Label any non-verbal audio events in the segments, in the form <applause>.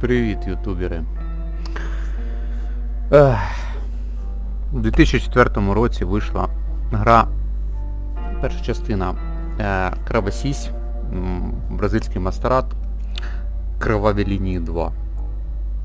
Привіт, ютубери. У 2004 році вийшла гра, перша частина е, Кравосісь, бразильський мастерат, Криваві лінії 2.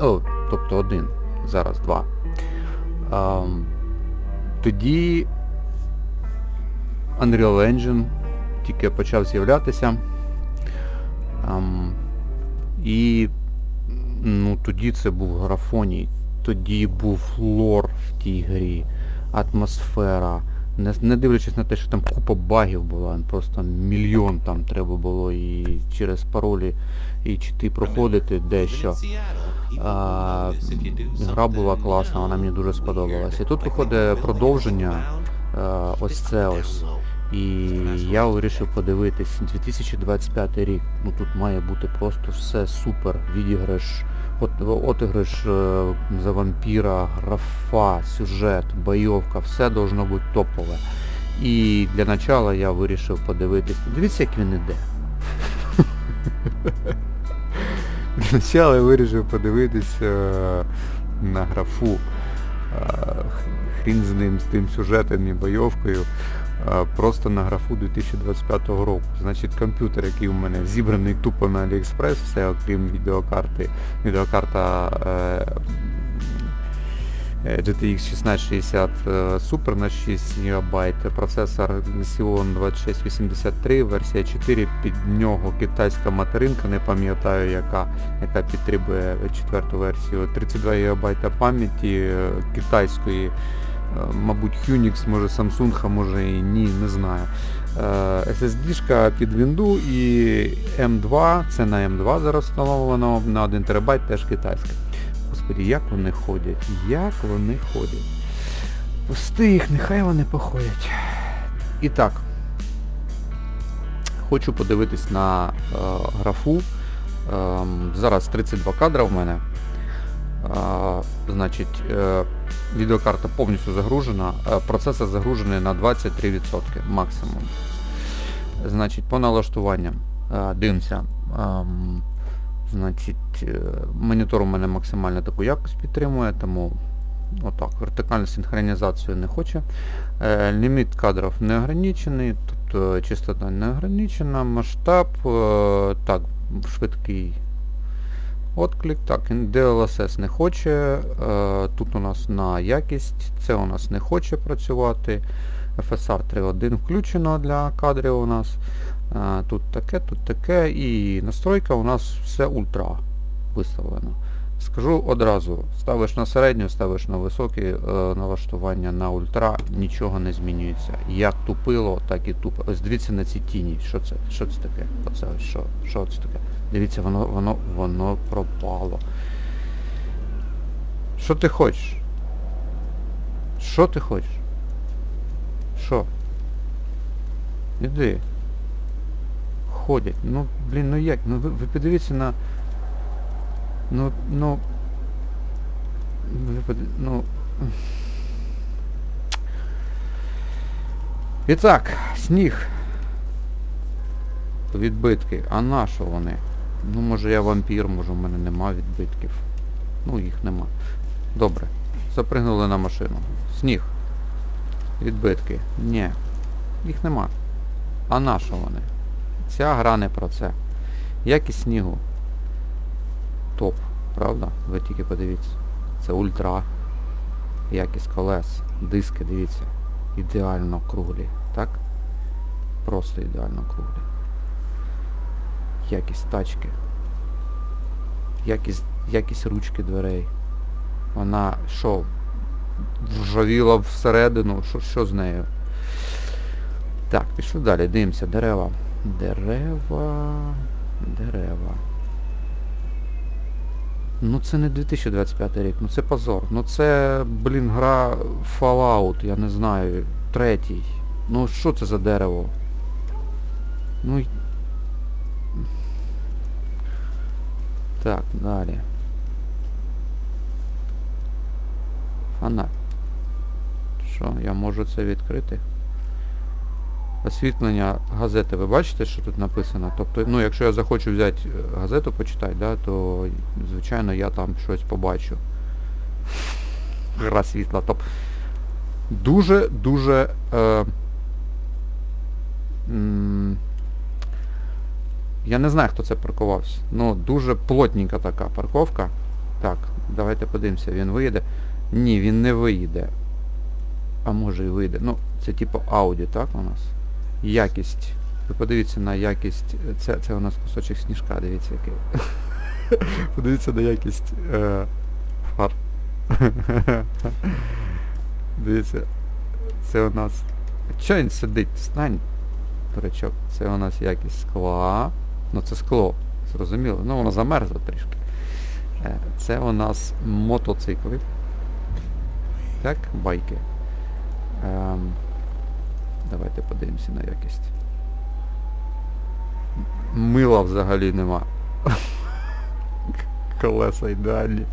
О, тобто один, зараз два. Ем, тоді Unreal Engine тільки почав з'являтися. Ем, і ну, тоді це був графоній, тоді був лор в тій грі, атмосфера. Не, не дивлячись на те, що там купа багів була, просто мільйон там треба було і через паролі і чити проходити дещо. А, гра була класна, вона мені дуже сподобалась. І тут виходить продовження, е, ось це ось. І я вирішив подивитись 2025 рік. Ну тут має бути просто все супер. Відіграш, от, отиграш е, за вампіра, графа, сюжет, бойовка, все должно бути топове. І для начала я вирішив подивитись. Дивіться, як він іде. <laughs> Для начала я вирішив подивитись е, на графу. Е, хрін з ним, з тим сюжетом і бойовкою. Е, просто на графу 2025 року. Значить комп'ютер, який у мене зібраний тупо на AliExpress, все окрім відеокарти. Відеокарта е, е, GTX 1660 е, Super на 6 ГБ, процесор Xeon 2683, версія 4, під нього китайська материнка, не пам'ятаю яка, яка підтримує четверту версію, 32 ГБ пам'яті китайської. Е, Мабуть, Unix, може Samsung, а може і ні, не знаю. Е, SSD-шка під Windows і M2, це на M2 зараз встановлено, на 1 ТБ теж китайська. Господи, як вони ходять, як вони ходять. Пусти їх, нехай вони походять. І так, хочу подивитись на е, графу. Ем, зараз 32 кадра в мене. А, значить, е, відеокарта повністю загружена, е, процесор загружений на 23% максимум. Значить, по налаштуванням е, дивимося. Ем, Значить, е, монітор у мене максимально таку якість підтримує, тому отак, вертикальну синхронізацію не хоче. Ліміт кадрів не ограничений, тобто частота не ограничена, масштаб, так, швидкий Отклик, так, DLSS не хоче, е, тут у нас на якість, це у нас не хоче працювати. FSR 3.1 включено для кадрів у нас. Е, Тут таке, тут таке і настройка у нас все ультра виставлено. Скажу одразу, ставиш на середню, ставиш на високі е, налаштування на ультра, нічого не змінюється. Як тупило, так і тупо. Ось дивіться на ці тіні. Що це? Що це таке? Оце що? Що це таке? Дивіться, воно, воно, воно пропало. Що ти хочеш? Що ти хочеш? Що? Іди. Ходять. Ну, блін, ну як? Ну ви, ви подивіться на... Ну, ну... Ви под... Ну... І так, сніг. Відбитки. А на що вони? Ну, може я вампір, може в мене нема відбитків. Ну, їх нема. Добре. Запригнули на машину. Сніг. Відбитки. Ні. Їх нема. А на що вони? Ця гра не про це. Якість снігу. Топ, правда? Ви тільки подивіться. Це ультра. Якість колес. Диски, дивіться. Ідеально круглі. Так? Просто ідеально круглі. Якість тачки. Якість, якість ручки дверей. Вона що? Вжавіла всередину, що, що з нею? Так, пішли далі, дивимося, дерева. Дерева. Дерева. Ну це не 2025 рік, ну це позор. Ну це, блін, гра Fallout, я не знаю, третій. Ну що це за дерево? Ну Так, далі. Фонарь. Що, я можу це відкрити? освітлення газети. Ви бачите, що тут написано? Тобто, ну, якщо я захочу взяти е, газету почитати, да, то звичайно я там щось побачу. Гра світла. Тобто дуже дуже е, я не знаю, хто це паркувався. Ну, дуже плотненька така парковка. Так, давайте подивимося, він виїде. Ні, він не виїде. А може і вийде. Ну, це типу Audi, так у нас? Якість. Ви подивіться на якість. Це, це у нас кусочок сніжка, дивіться який. <laughs> Подивіться на якість е, фар. <laughs> Дивіться. Це у нас. Чого він сидить? Стань, дурачок. Це у нас якість скла. Ну це скло, зрозуміло. Ну воно замерзло трішки. Е, Це у нас мотоцикли. Так, байки. Ем, давайте подивимося на якість. Мила взагалі нема. <laughs> Колеса ідеальні.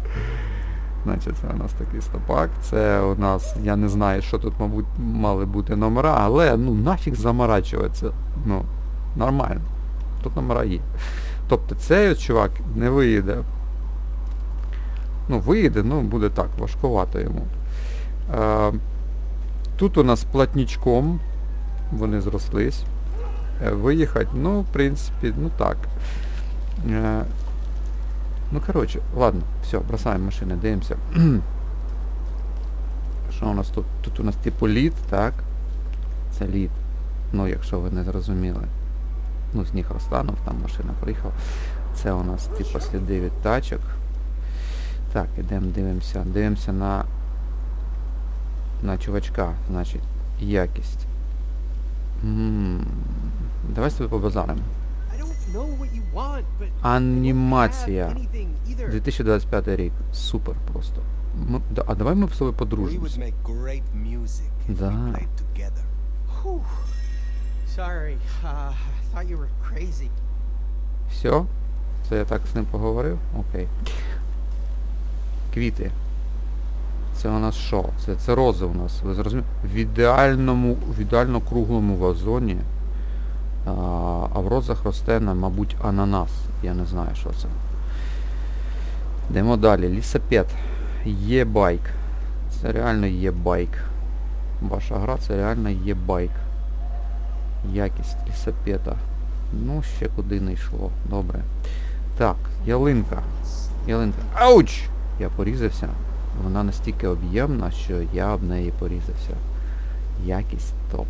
Значить, це у нас такий стопак. Це у нас, я не знаю, що тут, мабуть, мали бути номера, але ну нафіг заморачуватися. Ну, нормально. Тут номера є. Тобто цей от чувак не виїде. Ну, виїде, ну буде так, важкувато йому. Е, тут у нас платнічком, вони зрослись. Е, виїхати, ну, в принципі, ну так. Е, ну, коротше, ладно, все, бросаємо машини, дивимося. <clears throat> Що у нас тут? Тут у нас типу лід, так? Це лід. Ну, якщо ви не зрозуміли. Ну, сніг розтанув, там машина приїхала. Це у нас типу сліди від тачок. Так, ідемо дивимося. Дивимося на на чувачка, значить, якість. М, Давай з тобою побазаримо. Анімація. I don't have anything either. 2025 рік. Супер просто. Ми- да- а давай ми з тобою подружимося. Да. Sorry, uh, I thought you were crazy. Все? Це я так з ним поговорив? Окей. Квіти. Це у нас що? Це, це рози у нас. Ви зрозуміли? В ідеальному, в ідеально круглому вазоні. А, а в розах росте, мабуть, ананас. Я не знаю, що це. Йдемо далі. Лісапед. Є байк. Це реально є байк. Ваша гра це реально є байк. Якість лісапета. Ну, ще куди не йшло. Добре. Так, ялинка. Ялинка. Ауч! Я порізався. Вона настільки об'ємна, що я об неї порізався. Якість топ.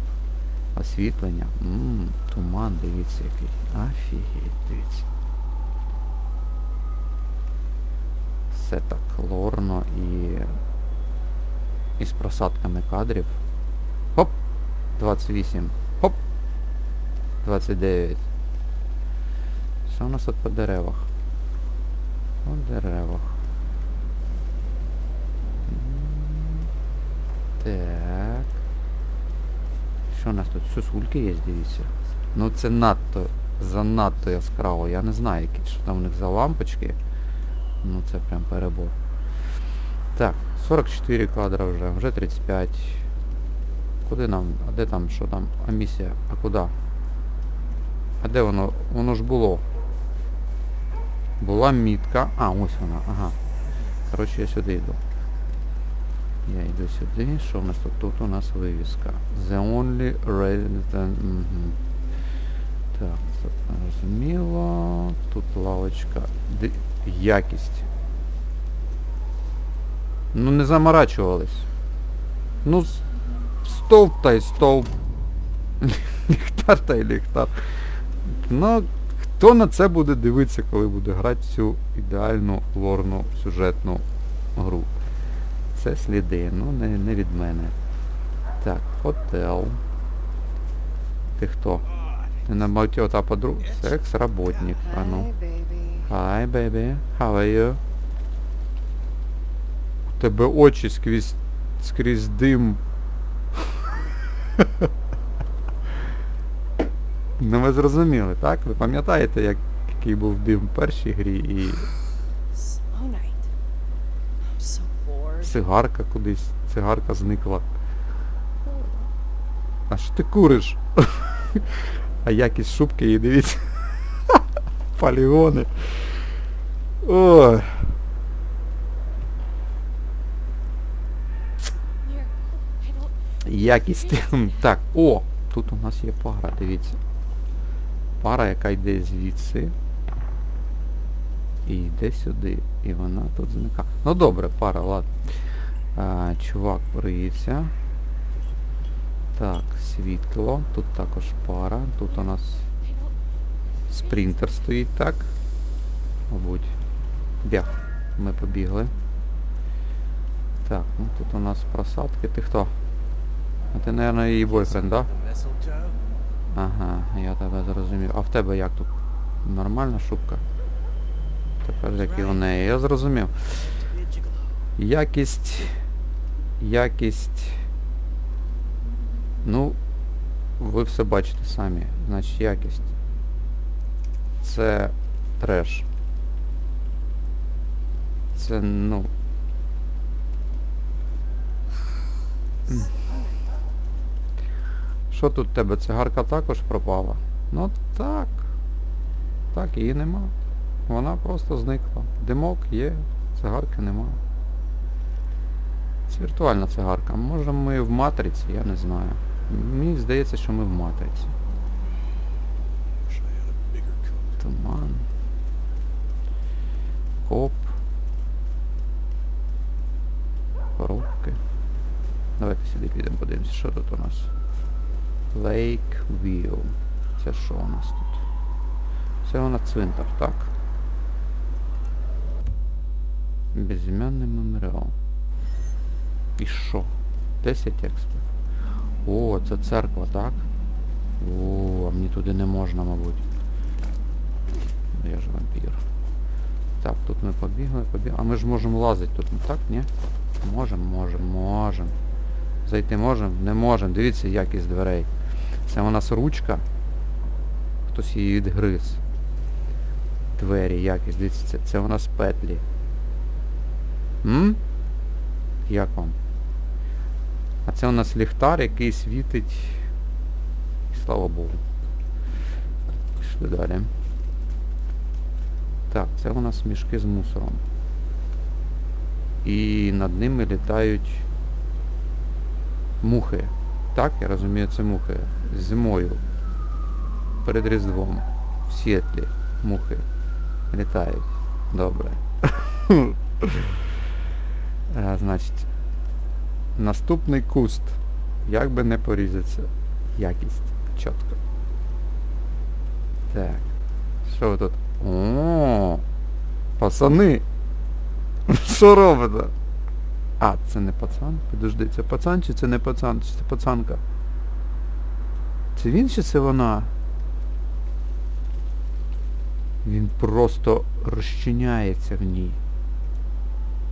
Освітлення. Ммм, туман, дивіться який. Офігеть, дивіться. Все так лорно і. І з просадками кадрів. Хоп! 28. Хоп! 29. Що у нас тут по деревах? По деревах. Так. Що у нас тут? Сосульки є, дивіться. Ну це надто, занадто яскраво. Я не знаю, які, що там у них за лампочки. Ну це прям перебор. Так, 44 кадра вже, вже 35. Куди нам? А де там, що там? А місія? А куди? А де воно? Воно ж було. Була мітка. А, ось вона, ага. Коротше, я сюди йду. Я йду сюди. Що в нас тут? Тут у нас вивіска. The only resident. Угу. Так, це зрозуміло. Тут лавочка. Ди- Якість. Ну не заморачувались. Ну, стовп та й стовп. <laughs> Ліхтар та й ліхтар. Ну, хто на це буде дивитися, коли буде грати цю ідеальну лорну сюжетну гру? Це сліди, ну не, не від мене. Так, хотел. Ти хто? Ти на багатьох та подруг? Секс-работник. А ну. Hi, baby. Hi, baby. How are you? У тебе очі скрізь, скрізь дим. <laughs> ну ви зрозуміли, так? Ви пам'ятаєте, як, який був дим в першій грі і цигарка кудись, цигарка зникла. А що ти куриш? <laughs> А якість шубки її дивіться. <laughs> Полігони. Ой. Якість. Так, о! Тут у нас є пара, дивіться. Пара, яка йде звідси. І йде сюди. І вона тут зникає. Ну добре, пара, ладно. Чувак бриється. Так, світло. Тут також пара. Тут у нас спринтер стоїть, так? Мабуть. Біг. Ми побігли. Так, ну тут у нас просадки. Ти хто? А ти, мабуть, її бойфренд, да? Ага, я тебе зрозумів. А в тебе як тут? Нормальна шубка? Тепер як і у неї. Я зрозумів. Якість. Якість. Ну, ви все бачите самі. Значить якість. Це треш. Це, ну. Що тут в тебе? Цигарка також пропала? Ну так. Так, її нема. Вона просто зникла. Димок є, цигарки нема. Це віртуальна цигарка. Може ми в матриці, я не знаю. Мені здається, що ми в матриці. Туман. Коп. Коробки. Давайте сюди підемо подивимося, що тут у нас. Lake View. Це що у нас тут? Це нас цвинтар, так? Безім'янний меморіал. І що? 10 експів. О, це церква, так? О, а мені туди не можна, мабуть. Я ж вампір. Так, тут ми побігли, побігли. А ми ж можемо лазити тут, ну так, ні? Можемо, можемо, можемо. Зайти можемо? Не можемо. Дивіться, якість дверей. Це у нас ручка. Хтось її відгриз. Двері, якість, дивіться, це, це у нас петлі. М? Як вам? А це у нас ліхтар, який світить. Слава Богу. Пішли далі. Так, це у нас мішки з мусором. І над ними літають мухи. Так, я розумію, це мухи. Зимою. Перед Різдвом. В Сіетлі мухи літають. Добре. <laughs> Е, Значить, наступний куст. Як би не порізаться. Якість. Чітко. Так. Що ви тут? О, пацани. <laughs> Що робите? А, це не пацан? Підожди, це пацан чи це не пацан? Чи це пацанка? Це він чи це вона? Він просто розчиняється в ній.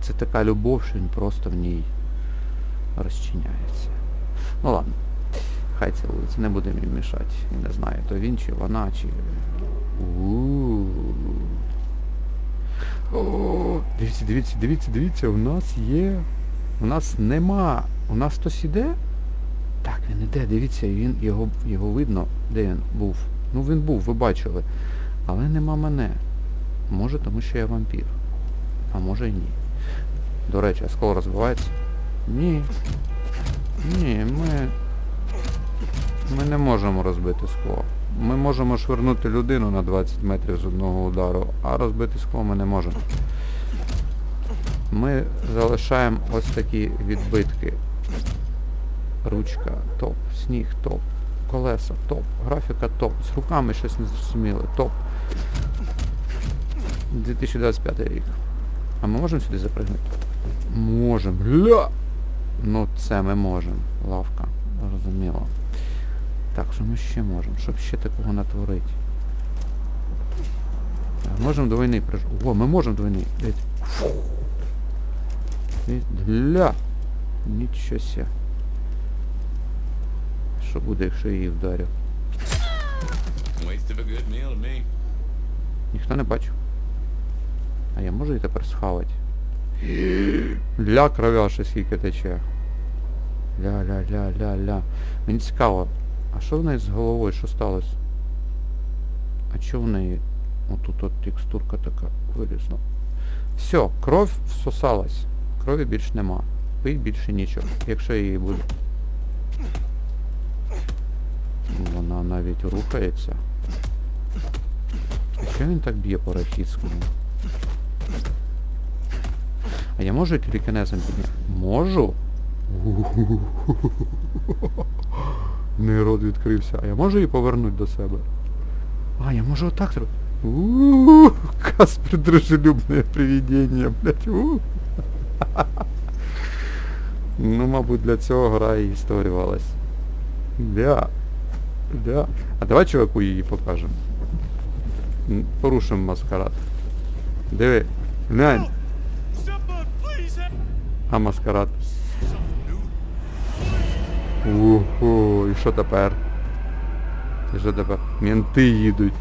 Це така любов, що він просто в ній розчиняється. Ну ладно. Хай цілується, не будемо їм мішати. Не знаю, то він чи вона, чи. Дивіться, дивіться, дивіться, дивіться, у нас є. У нас нема. У нас хтось іде? Так, він іде, дивіться, він, його, його видно, де він був. Ну він був, ви бачили. Але нема мене. Може, тому що я вампір. А може і ні. До речі, скло розбивається? Ні. Ні, ми. Ми не можемо розбити скло. Ми можемо швирнути людину на 20 метрів з одного удару, а розбити скло ми не можемо. Ми залишаємо ось такі відбитки. Ручка, топ, сніг, топ, колеса, топ, графіка топ. З руками щось не зрозуміло, топ. 2025 рік. А ми можемо сюди запригнути? Можемо. Гля! Ну це ми можемо. Лавка. Зрозуміло. Так, що ми ще можемо? Щоб ще такого натворити? Можемо до війни приж... О, ми можемо. Дивіться. Фу. Гля! Нічого ся. Що буде, якщо я її вдарю? Ніхто не бачив. А я можу її тепер схавати? Ля кровя ще скільки тече. Ля-ля-ля-ля-ля. Мені цікаво, а що в неї з головою, що сталося? А що в неї? Отут от текстурка така вилізла. Все, кров всосалась. Крові більш нема. Пить більше нічого, якщо її буде. Вона навіть рухається. А що він так б'є по рахітському? А я можу телекінезом підняти? Можу? <laughs> Не рот відкрився. А я можу її повернути до себе? А, я можу отак зробити. Каспер дружелюбне привидення, блядь. <laughs> Ну, мабуть, для цього гра і створювалась. Да. Да. А давай чуваку її покажемо. Порушимо маскарад. Диви. Глянь. А маскарад. Ого, і що тепер? І що тепер? Мінти їдуть.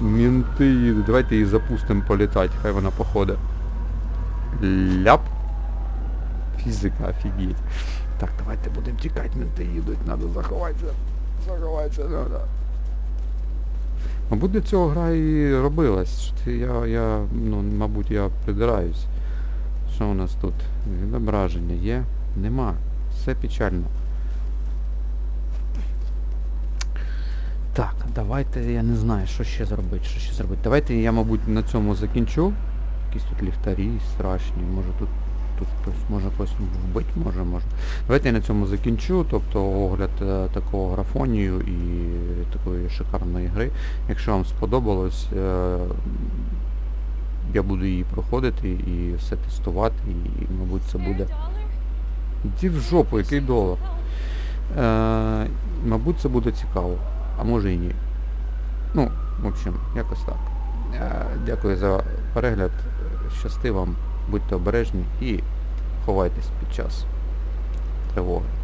Мінти їдуть. Давайте її запустимо політати, хай вона походить. Ляп. Фізика, офігеть. Так, давайте будемо тікати, мінти їдуть, треба заховатися. Заховатися треба. Мабуть, для цього гра і робилась. Я, я, ну, мабуть, я придираюсь. Що у нас тут? Відображення є? Нема. Все печально. Так, давайте, я не знаю, що ще зробити, що ще зробити. Давайте я, мабуть, на цьому закінчу. Якісь тут ліхтарі страшні, може тут, тут хтось може когось вбити, може, може. Давайте я на цьому закінчу, тобто огляд е, такого графонію і такої шикарної гри. Якщо вам сподобалось, е, я буду її проходити і все тестувати, і, мабуть, це буде. Іди в жопу, який долар. Е, мабуть, це буде цікаво, а може і ні. Ну, в общем, якось так. Е, дякую за перегляд. Щасти вам, будьте обережні і ховайтесь під час тривоги.